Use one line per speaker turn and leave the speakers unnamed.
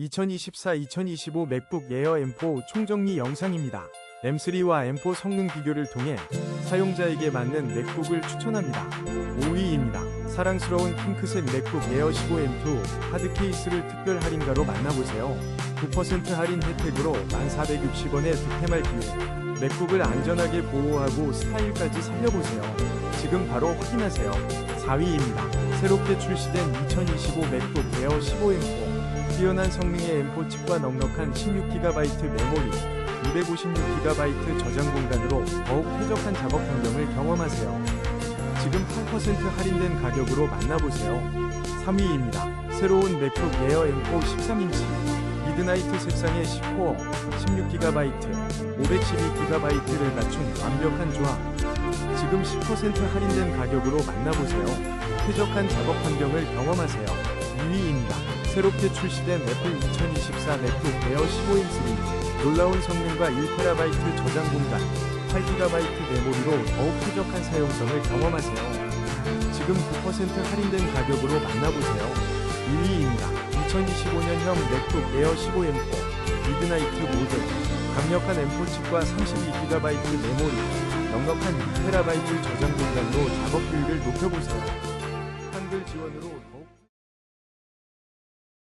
2024-2025 맥북 에어 M4 총정리 영상입니다. M3와 M4 성능 비교를 통해 사용자에게 맞는 맥북을 추천합니다. 5위입니다. 사랑스러운 핑크색 맥북 에어 15 M2 하드 케이스를 특별 할인가로 만나보세요. 9% 할인 혜택으로 1,460원의 득템할 기회. 맥북을 안전하게 보호하고 스타일까지 살려보세요. 지금 바로 확인하세요. 4위입니다. 새롭게 출시된 2025 맥북 에어 15 M4 뛰어난 성능의 M4 칩과 넉넉한 16GB 메모리, 256GB 저장 공간으로 더욱 쾌적한 작업 환경을 경험하세요. 지금 8% 할인된 가격으로 만나보세요. 3위입니다. 새로운 맥북 에어 M4 13인치 미드나이트 색상의 10코어, 16GB, 512GB를 갖춘 완벽한 조합. 지금 10% 할인된 가격으로 만나보세요. 쾌적한 작업 환경을 경험하세요. 2위입니다. 새롭게 출시된 애플 2024 맥북 에어 15인치 놀라운 성능과 1TB 저장 공간, 8GB 메모리로 더욱 쾌적한 사용성을 경험하세요. 지금 9% 할인된 가격으로 만나보세요. 1위입니다. 2025년형 맥북 에어 15M4 미드나이트 모드 강력한 M4 칩과 32GB 메모리 넉넉한 2TB 저장 공간으로 작업 효율을 높여보세요. 한글 지원으로 더